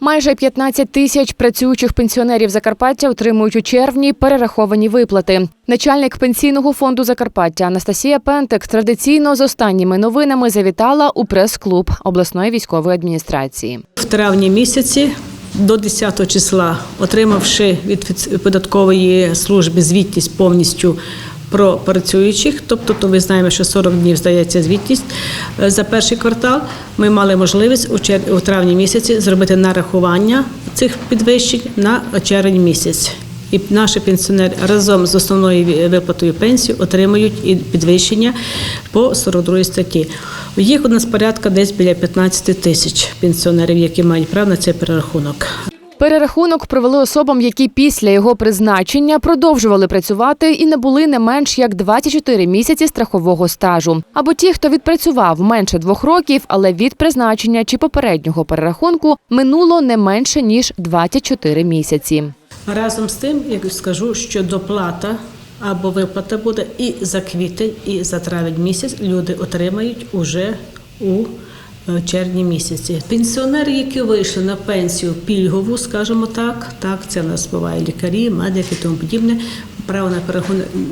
Майже 15 тисяч працюючих пенсіонерів Закарпаття отримують у червні перераховані виплати. Начальник пенсійного фонду Закарпаття Анастасія Пентек традиційно з останніми новинами завітала у прес-клуб обласної військової адміністрації. В травні місяці до 10 числа, отримавши від податкової служби звітність повністю про працюючих, тобто то ми знаємо, що 40 днів здається звітність е, за перший квартал. Ми мали можливість у, чер- у травні місяці зробити нарахування цих підвищень на червень місяць. І наші пенсіонери разом з основною виплатою пенсії отримують і підвищення по 42 статті. Їх у нас порядка десь біля 15 тисяч пенсіонерів, які мають право на цей перерахунок. Перерахунок провели особам, які після його призначення продовжували працювати і не були не менш як 24 місяці страхового стажу. Або ті, хто відпрацював менше двох років, але від призначення чи попереднього перерахунку минуло не менше ніж 24 місяці. Разом з тим, як скажу, що доплата або виплата буде і за квітень, і за травень місяць люди отримають уже у червні місяці. Пенсіонери, які вийшли на пенсію пільгову, скажімо так, так це нас буває лікарі, медики тому подібне. Право на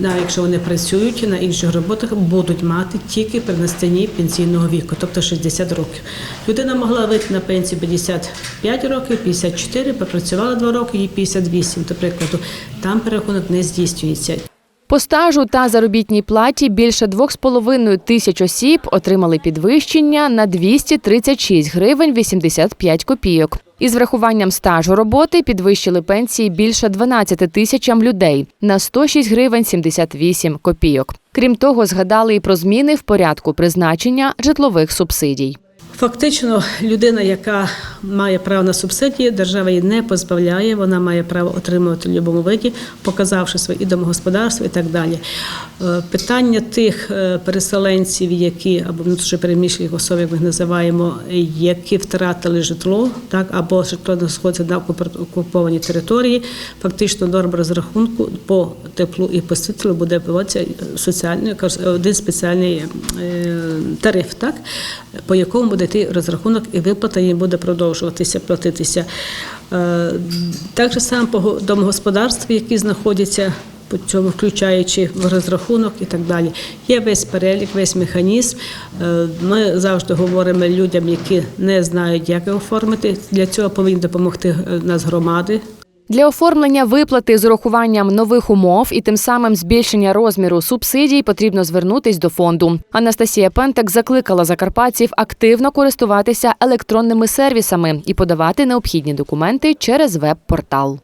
навіть якщо вони працюють на інших роботах, будуть мати тільки при настанні пенсійного віку, тобто 60 років. Людина могла вийти на пенсію 55 років, 54, попрацювала 2 роки, їй 58, до прикладу. Там перерахунок не здійснюється. По стажу та заробітній платі більше 2,5 тисяч осіб отримали підвищення на 236 гривень 85 копійок. Із врахуванням стажу роботи підвищили пенсії більше 12 тисячам людей на 106 гривень 78 копійок. Крім того, згадали і про зміни в порядку призначення житлових субсидій. Фактично, людина, яка має право на субсидії, держава її не позбавляє, вона має право отримувати в будь-якому виді, показавши своє і домогосподарство і так далі. Е, Питання тих е, переселенців, які або внутрішньопереміщених осіб, як ми їх називаємо, які втратили житло, так або житло знаходиться на окупованій території, фактично норма розрахунку по теплу і по світлу буде відбуватися соціальний один спеціальний е, тариф, так по якому буде йти розрахунок і виплата їм буде продовжуватися платитися. Е, Так само по го- домогосподарстві, які знаходяться по цьому, включаючи в розрахунок і так далі. Є весь перелік, весь механізм. Е, Ми завжди говоримо людям, які не знають, як його оформити. Для цього повинні допомогти е, нас громади, Для оформлення виплати з урахуванням нових умов і тим самим збільшення розміру субсидій потрібно звернутись до фонду. Анастасія Пентек закликала закарпатців активно користуватися електронними сервісами і подавати необхідні документи через веб-портал.